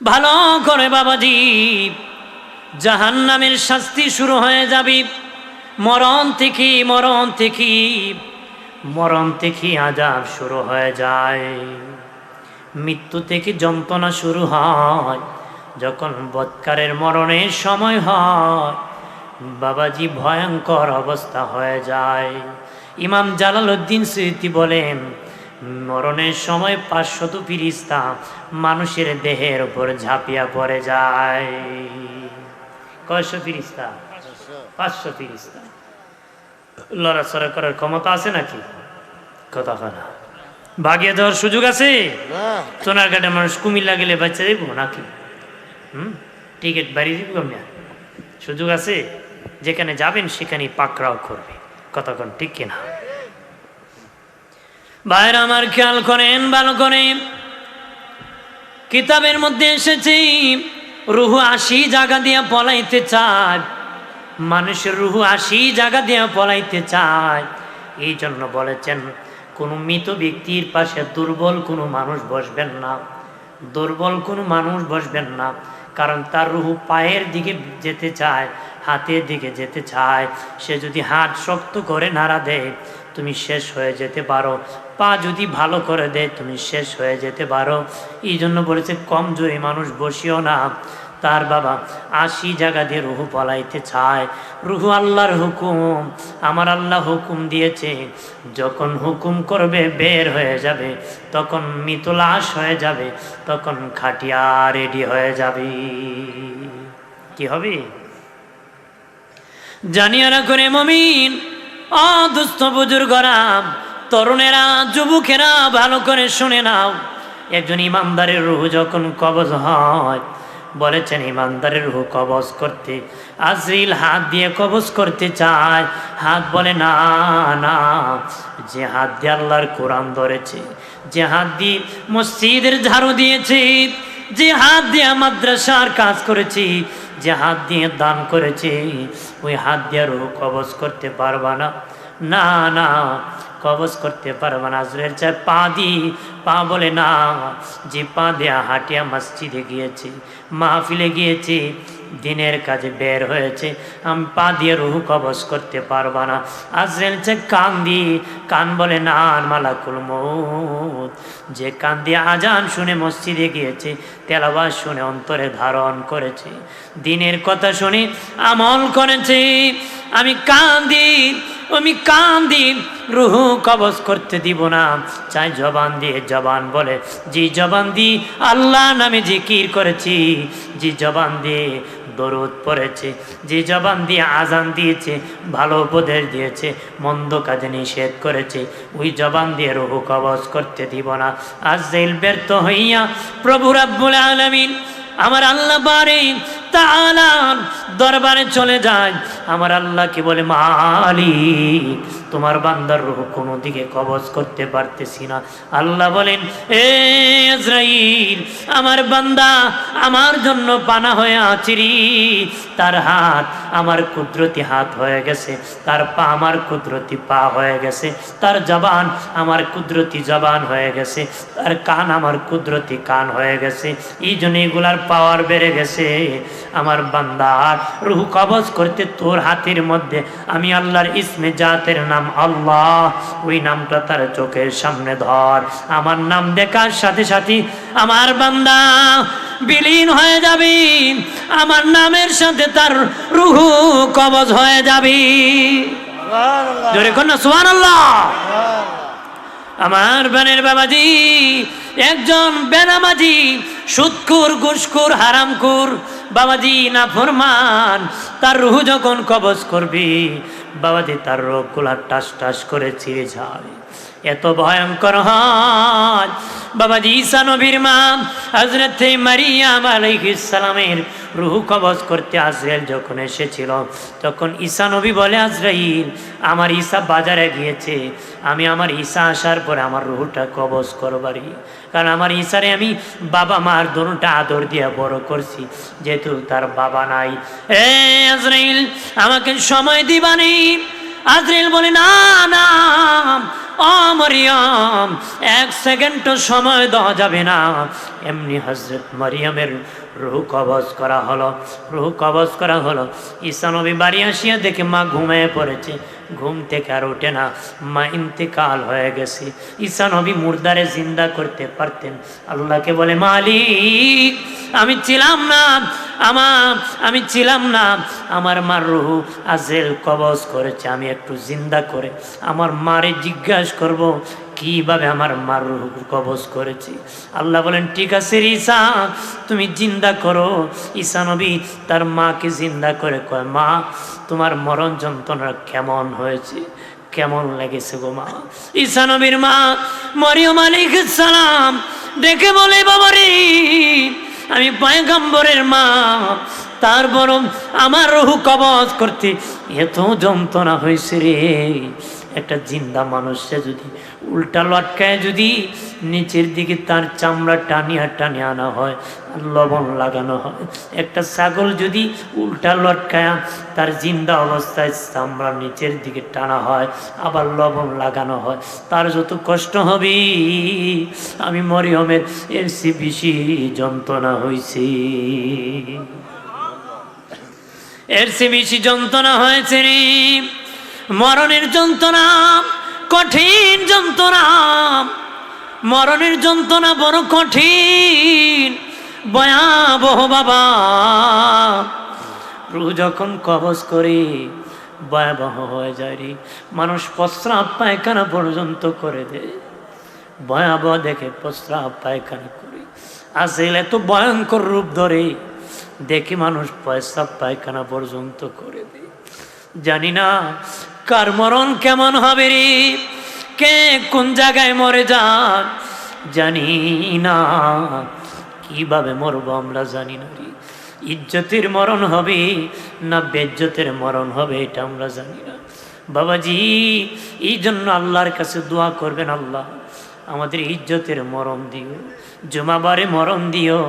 ভালো করে বাবাজি, জাহান্নামের শাস্তি শুরু হয়ে যাবে। মরণ থেকে মরণ থেকে মরণ থেকে আজাব শুরু হয়ে যায়। মৃত্যু থেকে যন্ত্রণা শুরু হয়, যখন বৎকারের মরণের সময় হয়, বাবাজি ভয়ঙ্কর অবস্থা হয়ে যায়। ইমাম জালাল উদ্দিন স্মৃতি বলেন মরণের সময় পাঁচশত ফিরিস্তা মানুষের দেহের উপর ঝাঁপিয়া পড়ে যায়। কয়শো ফিরিস্তা? পাঁচশো ফিরিস্তা। লড়াচড়া করার ক্ষমতা আছে নাকি? কথা কথা ভাগিয়ে দেওয়ার সুযোগ আছে? সোনার ঘাটে মানুষ কুমিল্লা গেলে বাচ্চা দেবো নাকি? হুম? টিকিট বাড়ি দিব আমরা সুযোগ আছে? যেখানে যাবেন সেখানে পাকড়াও করবে। কতক্ষণ ঠিক কিনা? বাইরে আমার খেয়াল করেন, ভালো করে কিতাবের মধ্যে এসেছে, রুহু আশি জায়গা দিয়া পলাইতে চায়। মানুষের রুহু আশি জায়গা দিয়া পলাইতে চায়। এই জন্য বলেছেন, কোনো মৃত ব্যক্তির পাশে দুর্বল কোনো মানুষ বসবেন না। দুর্বল কোনো মানুষ বসবেন না, কারণ তার রুহু পায়ের দিকে যেতে চায়। হাতের দিকে যেতে চায়। সে যদি হাত শক্ত করে নাড়া দেয়, তুমি শেষ হয়ে যেতে পারো। পা যদি ভালো করে দেয়, তুমি শেষ হয়ে যেতে পারো। এই জন্য বলেছে, কমজোরি মানুষ বসিও না। তার বাবা আশি জায়গা দিয়ে রুহু পলাইতে চায়। রুহু আল্লাহর হুকুম, আমার আল্লাহ হুকুম দিয়েছে। যখন হুকুম করবে, বের হয়ে যাবে। তখন মিতলাশ হয়ে যাবে। তখন খাটিয়া রেডি হয়ে যাবে। কি হবে? জানিয়ারা করে মমিন অদুস্থ বুজুর্গরা, তরুণেরা, যুবকেরা, ভালো করে শুনে নাও। একজন ইমানদারের রুহ যখন কবজ হয়, বলেছেন ইমানদারের রুহ কবজ করতে, আজরিল হাত দিয়ে কবজ করতে চায়। হাত বলে, না না, যে হাত দিয়ে আল্লাহর কোরআন ধরেছে, যে হাত দিয়ে মসজিদের ঝাড়ু দিয়েছে, যে হাত দিয়ে মাদ্রাসার কাজ করেছি, যে হাত দিয়ে দান করেছে ওই হাত দিয়ে রুহ কবজ করতে পারবা না। না না, কবজ করতে পারবা না। আজরের চায় পা দি পা বলে, না, যে পা দেয়া হাটিয়া মসজিদে গিয়েছে, মাহফিলে গিয়েছে দিনের কাজে বের হয়েছে। আমি পা দিয়ে রুহু কবজ করতে পারবা না। আজরেল চায় কান দি কান বলে, না মালাকুল মৌত যে কান দিয়ে আজান শুনে মসজিদে গিয়েছে তেলাবাস শুনে অন্তরে ধারণ করেছে। দিনের কথা শুনে আমল করেছে। আমি কান্দি আমি কান্দি, রুহু কবজ করতে দিব না। চাই জবান দিয়ে জবান বলে, জি জবান দি আল্লাহ নামে জিকির করেছি। জি জবান দিয়ে দরুদ পড়েছে যে জবান দিয়ে আজান দিয়েছে, ভালো উপদেশ দিয়েছে, মন্দ কাজে নিষেধ করেছে, ওই জবান দিয়ে রহু কবজ করতে দিব না। আজ জেল ব্যর্থ হইয়া প্রভু রাব্বুল আলমিন আমার আল্লাহ বারে দরবারে চলে যায়। আমার আল্লাহ কি বলে, মালিক, তোমার বান্দার রূহ কোনো দিকে কবজ করতে পারতেছি না। আল্লাহ বলেন, এ ইসরাইল আমার বান্দা আমার জন্য পানা হয়ে আছিরি তার হাত আমার কুদরতি হাত হয়ে গেছে, তার পা আমার কুদরতি পা হয়ে গেছে, তার জবান আমার কুদরতি জবান হয়ে গেছে, তার কান আমার কুদরতি কান হয়ে গেছে। এই জন্য এগুলার পাওয়ার বেড়ে গেছে। আমার বান্দার রুহ কবজ করতে তোর হাতের মধ্যে। আমি আল্লাহর ইসমে জাতের নাম আল্লাহ। ওই নামটা তার চোখের সামনে ধর। আমার নাম দেখার সাথে সাথে আমার বান্দা বিলীন হয়ে যাবি। আমার নামের সাথে তার রুহু কবজ হয়ে যাবি। জোরে কন্যা সুহান আল্লাহ আমার বানের বাবাজি, একজন বেনামাজি সুৎকুর গুসকুর হারামকুর বাবাজি, না ফরমান, তার রুহ যখন কবজ করবি, বাবাজি তার রোগ রোগগুলা টাস টাস করে ছিঁড়ে যাবে এত ভয়ঙ্কর হয় বাবাজি ঈসা নবীর মা হজরত মারিয়াম আলাইহিস সালামের রুহ কবজ করতে আজরাইল যখন এসেছিল, তখন ঈসা নবী বলে, আজরাইল, আমার ঈসা বাজারে গিয়েছে। আমি আমার ঈসা আসার পরে আমার রুহুটা কবজ করবারই কারণ আমার ঈশারে আমি বাবা মার দোনোটা আদর দিয়ে বড় করছি, যেহেতু তার বাবা নাই। এ আজরাইল, আমাকে সময় দিবানি। আজরাইল বলে, না না, অমরিয়ম, এক সেকেন্ডও সময় দেওয়া যাবে না। এমনি হজরত মরিয়মের রুহ কবজ করা হলো, রুহ কবজ করা হলো। ঈশানবী বাড়ি আসিয়া দেখে মা ঘুমিয়ে পড়েছে। ঘুম থেকে আর ওঠে না, মা ইন্তেকাল হয়ে গেছে। ঈশানবী মুর্দারে জিন্দা করতে পারতেন। আল্লাহকে বলে, মালিক, আমি ছিলাম না আমার, আমি ছিলাম না। আমার মার রুহু আজেল কবজ করেছে, আমি একটু জিন্দা করে। আমার মারে জিজ্ঞাসা করব, কীভাবে আমার মার রুহু কবজ করেছি? আল্লাহ বলেন, ঠিক আছে ঈসা, তুমি জিন্দা করো। ঈসা নবী তার মাকে জিন্দা করে কয়, মা, তোমার মরণ যন্ত্রণা কেমন হয়েছে? কেমন লেগেছে গো মা? ঈসা নবীর মা, মরিয়ম আলাইহিস সালাম, দেখে বলে বাবা রে আমি পয়গম্বরের মা। তার তারপর আমার রহু কবজ করতে এত যন্ত্রণা হয়েছে রে। একটা জিন্দা মানুষে যদি উল্টা লটকায় যদি নিচের দিকে তার চামড়া টানিয়া টানিয়ে আনা হয় লবণ লাগানো হয়। একটা ছাগল যদি উল্টা লটকায় তার জিন্দা অবস্থায় চামড়া নিচের দিকে টানা হয়, আবার লবণ লাগানো হয়, তার যত কষ্ট হবে, আমি মরিয়মের এর সে বেশি যন্ত্রণা হয়েছে এর সে বেশি যন্ত্রণা হয়েছে রে। মরণের যন্ত্রণা, কঠিন যন্ত্রণা। মরণের যন্ত্রণা বড় কঠিন, ভয়াবহ বাবা। রু যখন কবজ করে, ভয়াবহ হয়ে যায় রে। মানুষ প্রস্রাব পায়খানা পর্যন্ত করে দেয় ভয়াবহ দেখে প্রস্রাব পায়খানা করে। আসলে এত ভয়ঙ্কর রূপ ধরে, দেখে মানুষ প্রস্রাব পায়খানা পর্যন্ত করে দেয় জানি না কার মরণ কেমন হবে রে? কে কোন জায়গায় মরে যান জানি না। কীভাবে মরবো আমরা জানি না রে। ইজ্জতের মরণ হবে না বেজ্জতের মরণ হবে এটা আমরা জানি না। বাবাজি এই জন্য আল্লাহর কাছে দোয়া করবেন আল্লাহ, আমাদের ইজ্জতের মরণ দিও, জুমাবারে মরণ দিও,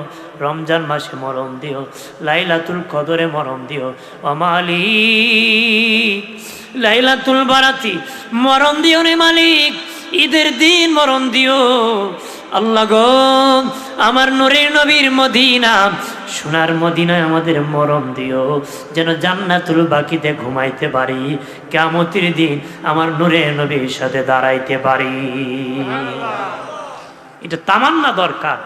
রমজান মাসে মরণ দিও, লাইলাতুল কদরে মরণ দিও। অমালি লাইলাতুল বারাতি, মরণ দিও রে মালিক, ঈদের দিন মরণ দিও। আল্লাহ গো, আমার নূরের নবীর মদিনা, সোনার মদিনায় আমাদের মরণ দিও। যেন জান্নাতুল বাকিতে ঘুমাইতে পারি কেমতির দিন আমার নূরের নবীর সাথে দাঁড়াইতে পারি। এটা তামান্না দরকার,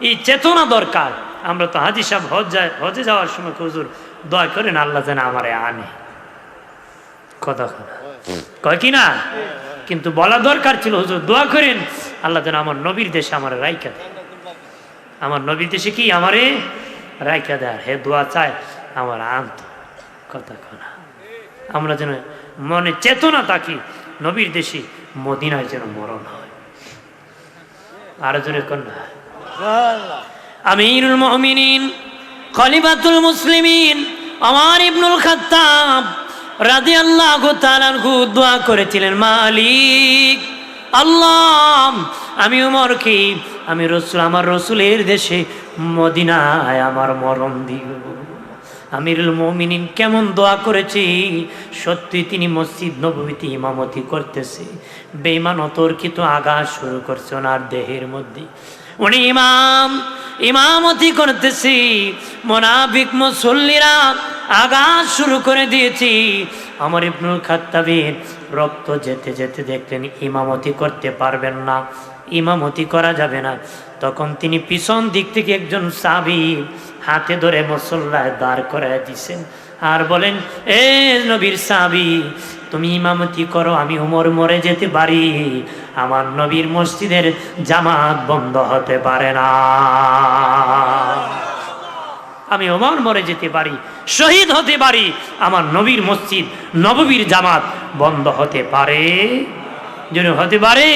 এই চেতনা দরকার। আমরা তো হাজি সাহেব হজ যায় হজে যাওয়ার সময় হুজুর দয়া করেন আল্লাহ যেন আমারে আনে। কথা কয় কি না? কিন্তু বলা দরকার ছিল হুজুর দোয়া করেন আল্লাহ যেন আমার নবীর দেশে আমার রাইকা দেয়। আমার নবীর দেশে কি আমারে রাইকা দেয়? হে দোয়া চায় আমার আন্ত কথা কথা আমরা যেন মনে চেতনা থাকি নবীর দেশে মদিনায় যেন মরণ হয়। আরও জনে কন্যা আমিরুল মুমিনিন খলিফাতুল মুসলিমিন আমার ইবনুল খাত্তাব রাদি আল্লাহ দোয়া করেছিলেন, মালিক, আল্লাহ, আমি উমর কি? আমি রসুল, আমার রসুলের দেশে মদিনায় আমার মরণ দিও। আমিরুল মমিনিন কেমন দোয়া করেছি? সত্যি তিনি মসজিদ নবীতে ইমামতি করতেছে। বেইমান অতর্কিত আঘাত শুরু করছে ওনার দেহের মধ্যে। উনি ইমাম, ইমামতি করতেছি। মোনাফিক মুসল্লিরা আঘাত শুরু করে দিয়েছি। আমার ইবনুল খাত্তাবির রক্ত যেতে যেতে দেখলেন, ইমামতি করতে পারবেন না, ইমামতি করা যাবে না। তখন তিনি পিছন দিক থেকে একজন সাবি হাতে ধরে মুসল্লায় দাঁড় করায় দিছেন আর বলেন, এ নবীর সাবি তুমি ইমামতি করো, আমি উমর মরে যেতে পারি। আমার নবীর মসজিদের জামাত বন্ধ হতে পারে না। আমি ওমর মরে যেতে পারি, শহীদ হতে পারি, আমার নবীর মসজিদ, নববীর জামাত বন্ধ হতে পারে? যেন হতে পারে।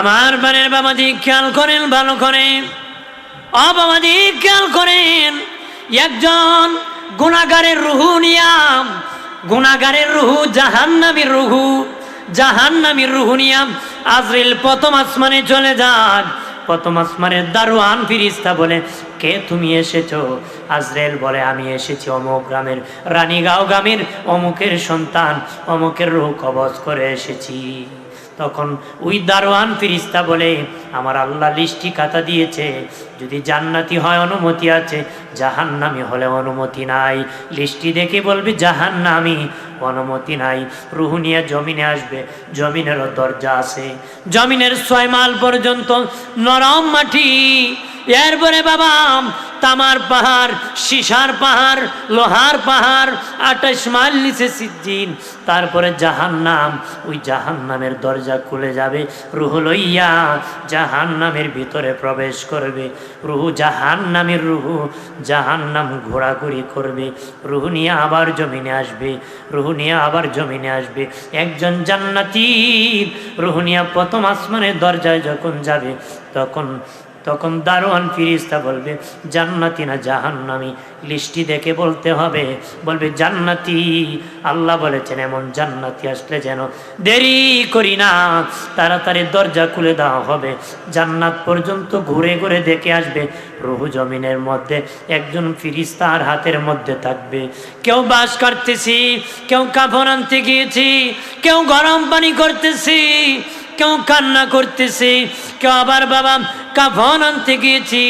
আমার বানের বাবাজি খেয়াল করেন, ভালো করে অ বাবাজি খেয়াল করেন, একজন গুণাগারের রুহু নিয়াম গুণাগারের রুহু, জাহান্নামীর রুহু জাহান্নামীর রুহু নিয়াম আজরিল প্রথম আসমানে চলে যান। প্রথম আসমানের দারোয়ান ফিরিস্তা বলে কে তুমি এসেছ? আজরেল বলে, আমি এসেছি অমুক গ্রামের রানীগাঁও গ্রামের অমুকের সন্তান, অমুকের রূহ কবজ করে এসেছি। তখন ওই দারোয়ান ফিরিস্তা বলে, আমার আল্লাহ লিস্টি খাতা দিয়েছে, যদি জান্নাতি হয় অনুমতি আছে, জাহান্নামি হলে অনুমতি নাই। লিস্টি দেখে বলবে, জাহান্নামি, অনুমতি নাই। রুহু নিয়ে জমিনে আসবে, জমিনেরও দরজা আছে। জমিনের ছয় মাল পর্যন্ত নরম মাটি এরপরে বাবা, তামার পাহাড়, সিসার পাহাড়, লোহার পাহাড়, আঠাশ মাইল নিচে সিদ্দিন, তারপরে জাহান নাম ওই জাহান নামের দরজা খুলে যাবে, রুহু লইয়া জাহান নামের ভিতরে প্রবেশ করবে। রুহু জাহান নামের রুহু জাহান নাম ঘোরাঘুরি করবে। রুহু নিয়ে আবার জমিনে আসবে, রুহু নিয়ে আবার জমিনে আসবে। একজন জান্নাতি, রুহু নিয়ে প্রথম আসমানের দরজায় যখন যাবে, তখন তখন দারোয়ান ফিরিস্তা বলবে, জান্নাতি না জাহান্নামি? লিস্টি দেখে বলতে হবে। বলবে, জান্নাতি। আল্লাহ বলেছেন, এমন জান্নাতি আসলে যেন দেরি করি না। তাড়াতাড়ি দরজা খুলে দেওয়া হবে। জান্নাত পর্যন্ত ঘুরে ঘুরে দেখে আসবে, রুহু জমিনের মধ্যে একজন ফিরিস্তার হাতের মধ্যে থাকবে। কেউ বাস করতেছি, কেউ কাফন আনতে গিয়েছি, কেউ গরম পানি করতেছি, কেউ কান্না করতেছি, কেউ আবার বাবা কাফন আনতে গিয়েছি,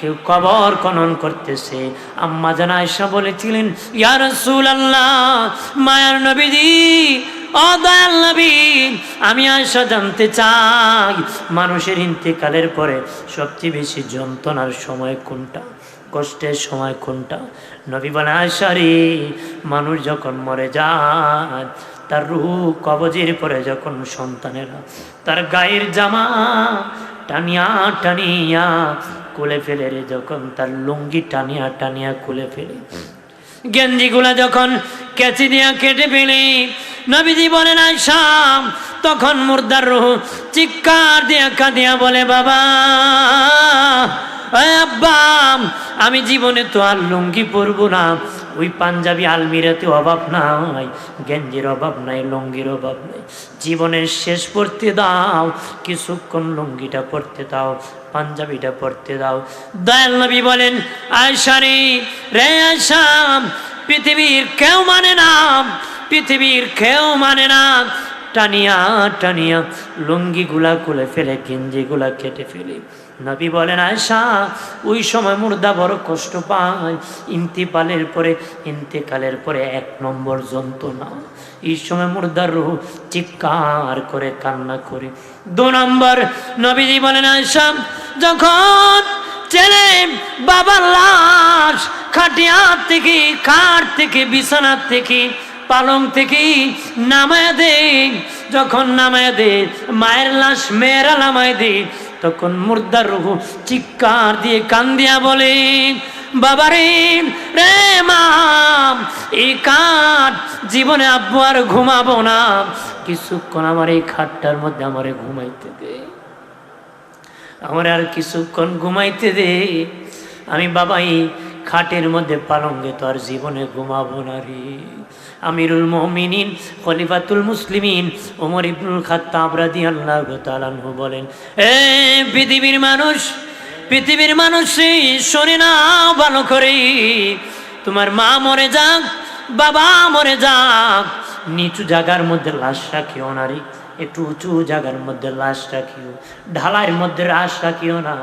কেউ কবর খনন করতেছে। আম্মা জানা এসা বলেছিলেন, ইয়া রাসূল আল্লাহ মায়ার নবীজি, ও দয়াল নবী, আমি আয়সা জানতে চাই, মানুষের ইন্তেকালের পরে সবচেয়ে বেশি যন্ত্রণার সময় কোনটা? কষ্টের সময় কোনটা? নবী বলে আয়সা রে, মানুষ যখন মরে যায়, তার রুহু কবজের পরে যখন সন্তানেরা, তার গায়ের জামা টানিয়া টানিয়া খুলে ফেলে রে যখন তার লুঙ্গি টানিয়া টানিয়া খুলে ফেলে। গেঞ্জিগুলা যখন কেচি দিয়া কেটে ফেলে, নবীজি বলেন আসাম তখন মুর্দার রুহ চিৎকার দিয়া কাঁদিয়া বলে, বাবা আমি জীবনে তো আর লুঙ্গি পরবো না। ওই পাঞ্জাবি আলমিরাতে অভাব নাই, গেঞ্জির অভাব নাই, লুঙ্গির অভাব নাই। জীবনের শেষ পড়তে দাও, কিছুক্ষণ লুঙ্গিটা পড়তে দাও, পাঞ্জাবিটা পড়তে দাও। দয়াল নবী বলেন আয়সারি রে আয়সাম পৃথিবীর কেউ মানে না, পৃথিবীর কেউ মানে না টানিয়া টানিয়া লুঙ্গিগুলা খুলে ফেলে, গেঞ্জিগুলা কেটে ফেলে। নবী বলেন আয়সা ওই সময় মুর্দা বড় কষ্ট পায়। ইন্তিপালের পরে, ইন্তেকালের পরে এক নম্বর যন্ত্রণা। এই সময় মুর্দার রুহ চিৎকার করে, কান্না করে। দু নম্বর, নবীজি বলেন আয়সা যখন ছেলে বাবার লাশ খাটিয়া থেকে, খাট থেকে, বিছানার থেকে পালং থেকে নামায় দে যখন নামায় দে মায়ের লাশ, মেয়েরা নামায় দে তখন মুর্দার রুহ চিৎকার দিয়ে কান্দিয়া বলে, বাবারে রে মাম এই কাঠ জীবনে আব্বু আর ঘুমাবো না। কিছুক্ষণ আমার এই খাটটার মধ্যে আমারে ঘুমাইতে দে। আমার আর কিছুক্ষণ ঘুমাইতে দে। আমি বাবাই খাটের মধ্যে পালঙ্গে তো আর জীবনে ঘুমাবো না রে। আমিরুল মমিনিন, খলিফাতুল মুসলিমিন, ওমর ইবনুল খাত্তাব রাদিয়াল্লাহু তাআলাহু বলেন, এ পৃথিবীর মানুষ পৃথিবীর মানুষ শোনে না ভালো করে। তোমার মা মরে যাক, বাবা মরে যাক, নিচু জায়গার মধ্যে লাশ রাখিও নারী একটু উঁচু জায়গার মধ্যে লাশ রাখিও, ঢালাইয়ের মধ্যে লাশ রাখিও না,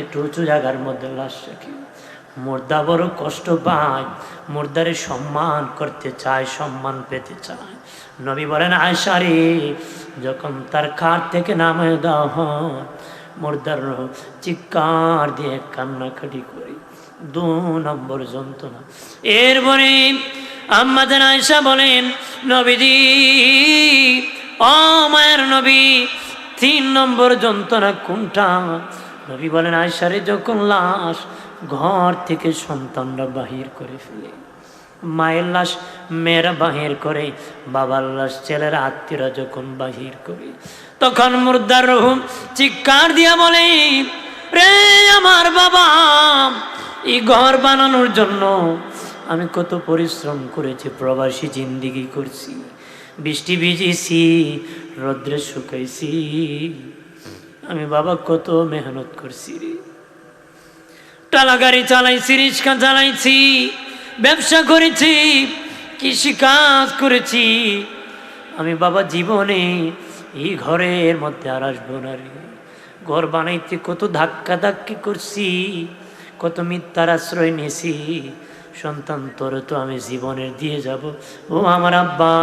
একটু উঁচু জায়গার মধ্যে লাশ রাখিও। মুর্দা বড় কষ্ট পায়, মুর্দারে সম্মান করতে চায়, সম্মান পেতে চায়। নবী বলেন, আয়সারে, যখন তার কার থেকে নামে দেওয়া মুর্দার চিৎকার দিয়ে কান্নাকাটি করি। দু নম্বর যন্ত্রণা। এরপরে আম্মাদের আয়সা বলেন, নবীজি, ও মায়ের নবী, তিন নম্বর যন্ত্রণা কোনটা? নবী বলেন, আয়সারে, যখন লাশ ঘর থেকে সন্তানরা বাহির করে ফেলে। মায়ের লাশ মেয়েরা বাহির করে, বাবার লাশ ছেলেরা আত্মীয়রা যখন বাহির করে, তখন মুর্দার রহুম চিৎকার দিয়া বলে, রে আমার বাবা, এই ঘর বানানোর জন্য আমি কত পরিশ্রম করেছি, প্রবাসী জিন্দিগি করছি, বৃষ্টি ভিজেছি, রৌদ্রে শুকাইছি, আমি বাবা কত মেহনত করছি রে। টালা গাড়ি চালাইছি, রিক্সা চালাইছি, ব্যবসা করেছি, কৃষি কাজ করেছি। আমি বাবা জীবনে এই ঘরের মধ্যে আর আসব না রে। ঘর বানাইতে কত ধাক্কা ধাক্কি করছি, কত মিথ্যার আশ্রয় নিয়েছি। সন্তান, তোর তো আমি জীবনের দিয়ে যাব। ও আমার আব্বা,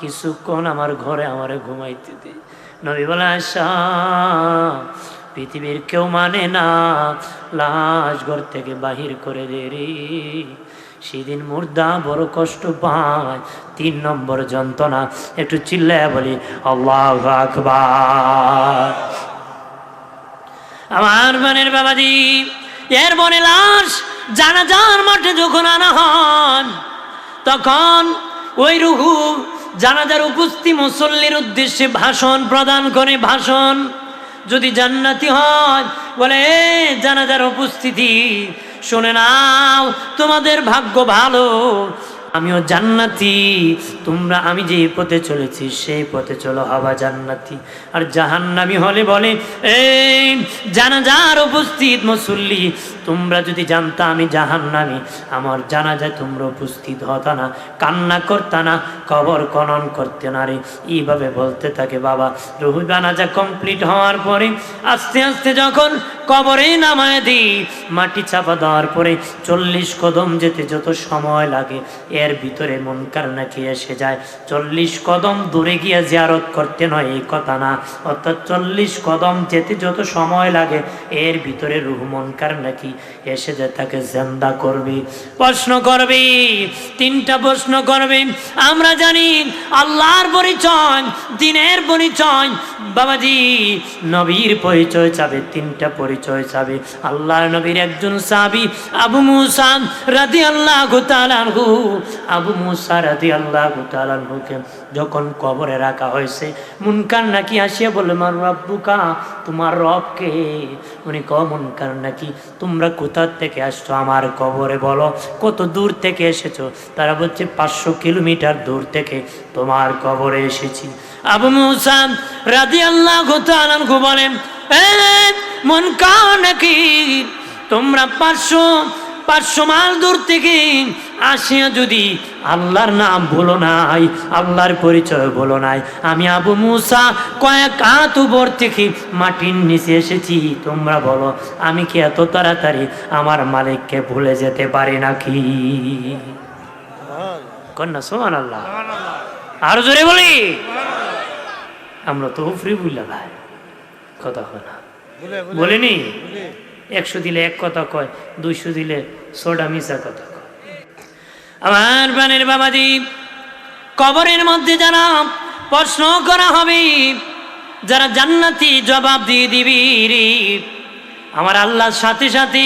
কিছুক্ষণ আমার ঘরে আমারে ঘুমাইতে দে। নবী বলে আশা পৃথিবীর কেউ মানে না। লাশ ঘর থেকে বাহির করে দে রে। সেদিন মুর্দা বড় কষ্ট পায়, তিন নম্বর যন্ত্রণা। একটু চিল্লায় বলি, আল্লাহ আকবার। আমার মনের বাবাজি, এর বনে লাশ জানাজার মাঠে যখন আনা হন, তখন ওই রুহু জানাজার উপস্থিত মুসল্লির উদ্দেশ্যে ভাষণ প্রদান করে, ভাষণ যদি জান্নাতি হয় বলে "এ, জানাজার উপস্থিতি শুনে নাও তোমাদের ভাগ্য ভালো। আমিও জান্নাতি তোমরা আমি যে পথে চলেছি সেই পথে চলো হবা জান্নাতি। আর জাহান্নামি হলে বলে, এই জানাজার উপস্থিত মুসল্লি, তোমরা যদি জানতা আমি জাহান্নামি, আমার জানাজায় তোমরা উপস্থিত হতা না, কান্না করতা না, কবর খনন করতে না রে। এইভাবে বলতে থাকে বাবা। রুহু জানাজা কমপ্লিট হওয়ার পরে, আস্তে আস্তে যখন কবরে নামায় দিই, মাটি চাপা দেওয়ার পরে চল্লিশ কদম যেতে যত সময় লাগে, এর ভিতরে মন কার নাকি এসে যায়। চল্লিশ কদম দূরে গিয়ে জিয়ারত করতে নয়, এই কথা না। অর্থাৎ চল্লিশ কদম যেতে যত সময় লাগে, এর ভিতরে রুহ মনকার নাকি এসে যে তাকে জেন্দা করবে। প্রশ্ন করবে, তিনটা প্রশ্ন করবে। আমরা জানি আল্লাহর পরিচয়, দিনের পরিচয়। বাবাজি, নবীর পরিচয় চাবে, তিনটা পরিচয় চাবে। আল্লাহর নবীর একজন সাবি আবু মুসা রাদি আল্লাহ গুতালানহু আবু মুসা রাদি আল্লাহ গুতালানহুকে যখন কবরে রাখা হয়েছে, মুনকার নাকি আসিয়া বলে মার রব্বুকা, তোমার রবকে? উনি ক মুনকার নাকি? তোমরা কোথা থেকে আসছো আমার কবরে বলো? কত দূর থেকে এসেছ? তারা বলছে, পাঁচশো কিলোমিটার দূর থেকে তোমার কবরে এসেছি। আবু মুসা রাদি আল্লাহ গুতালানহু বলেন মন কার নাকি? তোমরা পাঁচশো পাঁচশো মাইল দূর থেকে আসিয়া যদি আল্লাহর নাম বলো নাই আল্লাহর পরিচয় বলো নাই আমি আবু মুসা কয়েক হাত উপর থেকে মাটির নিচে এসেছি তোমরা বলো আমি কি এত তাড়াতাড়ি আমার মালিককে ভুলে যেতে পারি নাকি? কন্যা সোমান আল্লাহ আরও জোরে বলি। আমরা তো ফ্রি বুঝলাম ভাই। কথা না। বলিনি? একশো দিলে এক কথা কয় দুইশো দিলে সোডা মিশা কথা কয়। আমার প্রাণের বাবাজি, কবরের মধ্যে যারা প্রশ্ন করা হবে, যারা জান্নাতি জবাব দিয়ে দিবি আমার আল্লাহর সাথে সাথে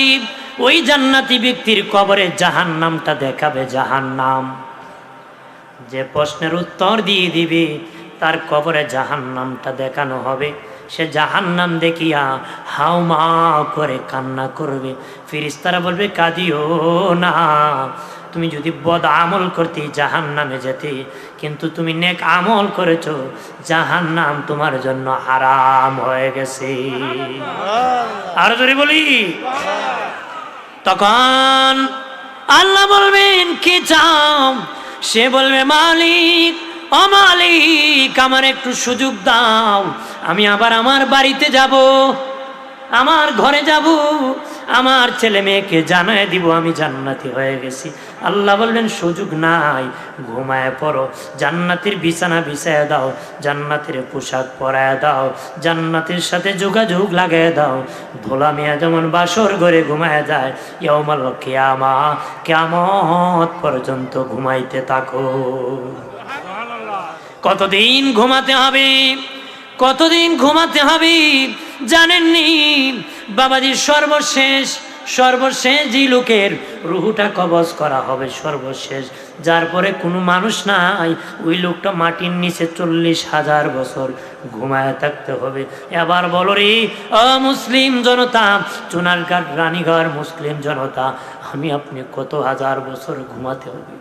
ওই জান্নাতি ব্যক্তির কবরে জাহান নামটা দেখাবে জাহান নাম যে প্রশ্নের উত্তর দিয়ে দিবে, তার কবরে জাহান নামটা দেখানো হবে। সে জাহান নাম দেখিয়া হাও মা করে কান্না করবে। ফিরিস্তারা বলবে, কাঁদিও না। তুমি যদি বদ আমল করতে জাহান নামে যেতে কিন্তু তুমি নেক আমল করেছ জাহান নাম তোমার জন্য হারাম হয়ে গেছে। আর যদি বলি। তখন আল্লাহ বলবেন কি চাও? সে বলবে মালিক ও মালিক আমার একটু সুযোগ দাও। আমি আবার আমার বাড়িতে যাব আমার ঘরে যাব আমার ছেলে মেয়েকে জানায় দিব আমি জান্নাতি হয়ে গেছি। আল্লাহ বললেন, সুযোগ নাই, ঘুমায় পড়ো, জান্নাতের বিছানা বিছায় দাও, জান্নাতের পোশাক পরায় দাও, জান্নাতের সাথে যোগাযোগ লাগায় দাও। ধোলা মিয়া যেমন বাসর ঘরে ঘুমায় যায় ইয়মাল কেয়ামা কেমত পর্যন্ত ঘুমাইতে থাকো। কতদিন ঘুমাতে হবে? কতদিন ঘুমাতে হবে? জানেননি? বাবাজির সর্বশেষ সর্বশেষ যে লোকের রুহুটা কবজ করা হবে, সর্বশেষ। যার পরে কোনো মানুষ নাই, ওই লোকটা মাটির নিচে চল্লিশ হাজার বছর ঘুমায় থাকতে হবে। এবার বলো রে মুসলিম জনতা চুনারঘাট রানীঘর মুসলিম জনতা, আমি আপনি কত হাজার বছর ঘুমাতে হবে?